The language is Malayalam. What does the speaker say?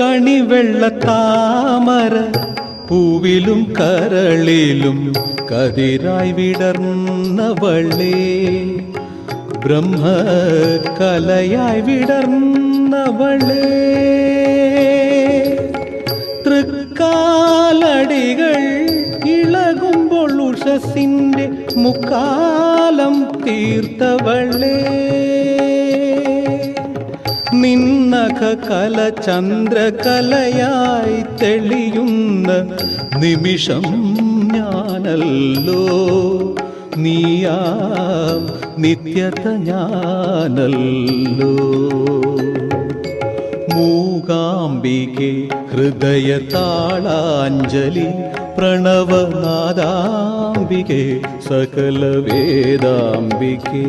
കണിവെള്ള താമര പൂവിലും കരളിലും കതിരായി വിടർന്നവളേ ബ്രഹ്മകലയായി വിടർന്നവളേ തൃക്കാലടികൾ ഇളകുമ്പോൾ ഉഷസിന്റെ മുക്കാലം തീർത്തവളേ നിന്നഖ കല ചന്ദ്രകലയായി തെളിയുന്ന നിമിഷം ഞാനല്ലോ. നീയാം നിത്യത ഞാനല്ലോ മൂകാംബികെ ഹൃദയ താളാഞ്ജലി പ്രണവനാദാംബികെ സകല വേദാംബികേ